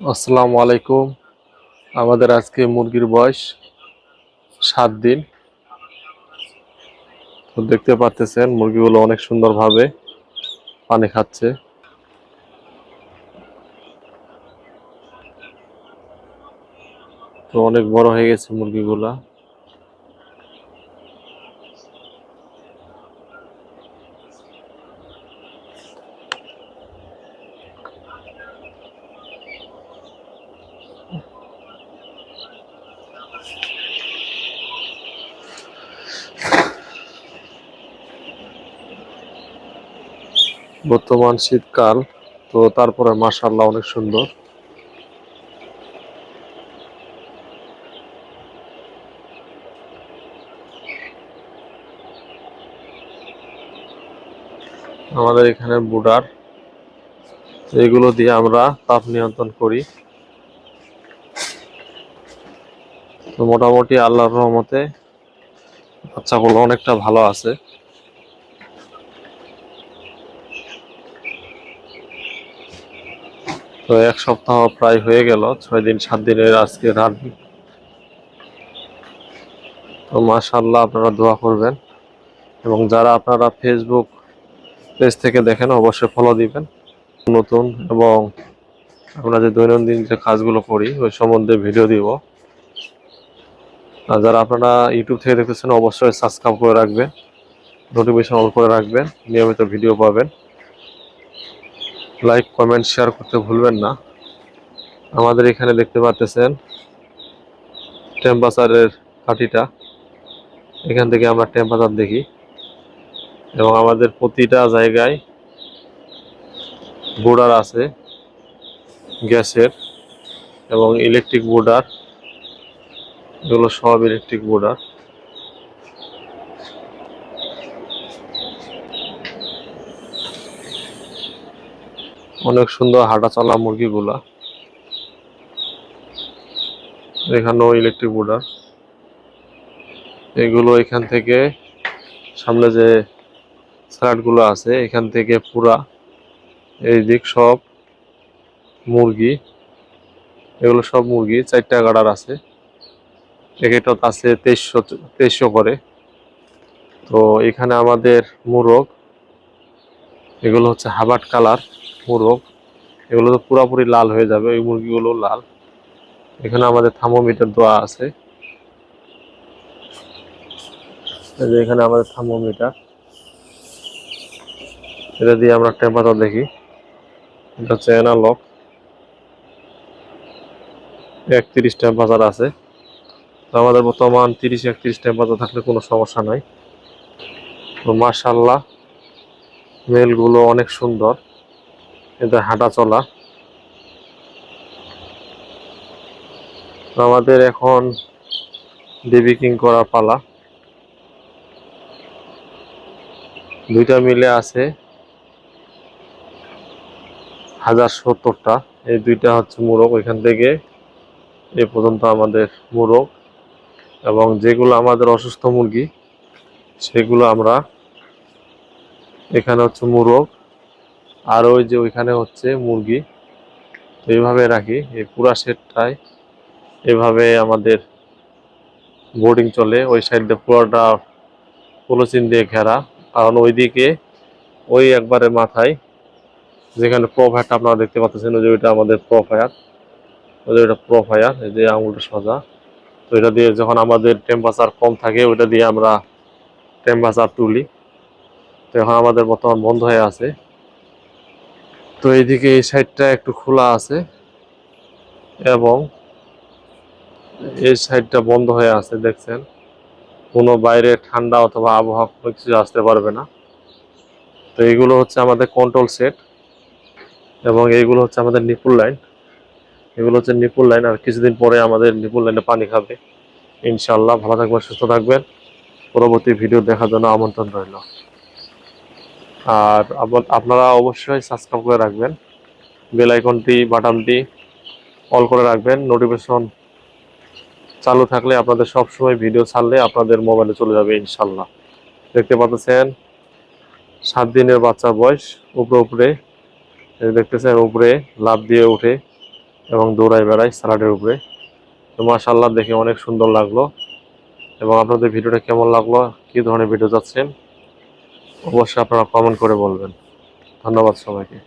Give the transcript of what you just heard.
আসসালামু আলাইকুম। আমাদের আজকে মুরগির বয়স সাত দিন। তো দেখতে পারতেছেন, মুরগিগুলো অনেক সুন্দরভাবে পানি খাচ্ছে। তো অনেক বড় হয়ে গেছে মুরগিগুলা। বর্তমান শীতকাল, তো তারপরে মাশাআল্লাহ অনেক সুন্দর। আমাদের এখানে বুডার এগুলো দিয়ে আমরা তাপ নিয়ন্ত্রণ করি। তো মোটামুটি আল্লাহর রহমতে বাচ্চাগুলো অনেকটা ভালো আছে। তো এক সপ্তাহ প্রায় হয়ে গেল, ছয় দিন, সাত দিনের আজকে রাত তো মাশাল্লাহ আপনারা দোয়া করবেন এবং যারা আপনারা ফেসবুক পেজ থেকে দেখেন অবশ্যই ফলো দিবেন। নতুন এবং আমরা যে দৈনন্দিন যে কাজগুলো করি, ওই সম্বন্ধে ভিডিও দিব। আর যারা আপনারা ইউটিউব থেকে দেখতেছেন, অবশ্যই সাবস্ক্রাইব করে রাখবেন নোটিফিকেশন অন করে রাখবেন, নিয়মিত ভিডিও পাবেন। লাইক কমেন্ট শেয়ার করতে ভুলবেন না। আমাদের এখানে দেখতে পাচ্ছেন টেম্পারেচারের কাঠিটা। এখান থেকে আমরা টেম্পারেচার দেখি। এবং আমাদের প্রতিটা জায়গায় বোর্ডার আছে, গ্যাসের এবং ইলেকট্রিক বোর্ডার। এগুলো সব ইলেকট্রিক বোর্ডার। অনেক সুন্দর হাঁটা চলা মুরগিগুলা। এখানেও ইলেকট্রিক বোর্ডার এগুলো এখান থেকে সামনে যে গুলো আছে, এখান থেকে পুরা এই দিক সব মুরগি। এগুলো সব মুরগি, চারটা গাড়ার আছে। এক একটা আছে তেইশশো তেইশশো করে। তো এখানে আমাদের মুরগ এগুলো হচ্ছে হাবাট কালার মুরগ এগুলো তো পুরোপুরি লাল হয়ে যাবে ওই মুরগিগুলো লাল। এখানে আমাদের থার্মোমিটার দেওয়া আছে। এখানে আমাদের থার্মোমিটার। এটা দিয়ে আমরা টেম্পারেচার দেখি। এটা হচ্ছে অ্যানালগ একত্রিশ টেম্পারেচার আছে। আমাদের বর্তমান তিরিশ একত্রিশ টেম্পারেচার থাকলে কোনো সমস্যা নাই। তো মার্শাল্লাহ মেলগুলো অনেক সুন্দর। এদের হাঁটা চলা আমাদের এখন ডিবিকিং করা পালা। দুইটা মিলে আছে হাজার সত্তরটা। এই দুইটা হচ্ছে মোরগ। ওইখান থেকে এ পর্যন্ত আমাদের মোরগ এবং যেগুলো আমাদের অসুস্থ মুরগি, সেগুলো আমরা এখানে হচ্ছে মোরগ, আর ওই যে ওইখানে হচ্ছে মুরগি। তো এইভাবে রাখি, এই পুরা সেটটায় এভাবে আমাদের বোর্ডিং চলে, ওই সাইড পুরোটা পলিথিন দিয়ে ঘেরা। কারণ ওইদিকে ওই একবারে মাথায়, যেখানে প্রোফায়ারটা আপনারা দেখতে পাচ্ছেন, ওই যে ওইটা আমাদের প্রোফায়ার ওই যে ওইটা প্রোফায়ার এই যে আঙুলটা সোজা। তো এটা দিয়ে যখন আমাদের টেম্পারেচার কম থাকে, ওইটা দিয়ে আমরা টেম্পারেচার তুলি। তো এখন আমাদের বর্তমান বন্ধ হয়ে আছে। তো এইদিকে এই সাইডটা একটু খোলা আছে এবং এই সাইডটা বন্ধ হয়ে আছে, দেখছেন? কোনো বাইরে ঠান্ডা অথবা আবহাওয়া কোনো কিছু আসতে পারবে না। তো এইগুলো হচ্ছে আমাদের কন্ট্রোল সেট এবং এইগুলো হচ্ছে আমাদের নিপুল লাইন এগুলো হচ্ছে নিপুল লাইন আর কিছুদিন পরে আমাদের নিপুল লাইনে পানি খাবে। ইনশাল্লাহ ভালো থাকবেন, সুস্থ থাকবেন। পরবর্তী ভিডিও দেখার জন্য আমন্ত্রণ রইল। আর আপনারা অবশ্যই সাবস্ক্রাইব করে রাখবেন। বেল আইকনটি বাটনটি অল করে রাখবেন। নোটিফিকেশন চালু থাকলে আপনাদের সব সময় ভিডিও ছাড়লে আপনাদের মোবাইলে চলে যাবে ইনশাল্লাহ দেখতে পাচ্ছেন, সাত দিনের বাচ্চা বয়স, উপরে উপরে। দেখতেছেন, উপরে লাভ দিয়ে উঠে এবং দৌড়ায় বেড়ায় স্যালাডের উপরে। তো মাশাআল্লাহ দেখে অনেক সুন্দর লাগল। এবং আপনাদের ভিডিওটা কেমন লাগল? কি ধরনের ভিডিও যাচ্ছেন অবশ্যই আপনারা কমেন্ট করে বলবেন। ধন্যবাদ সবাইকে।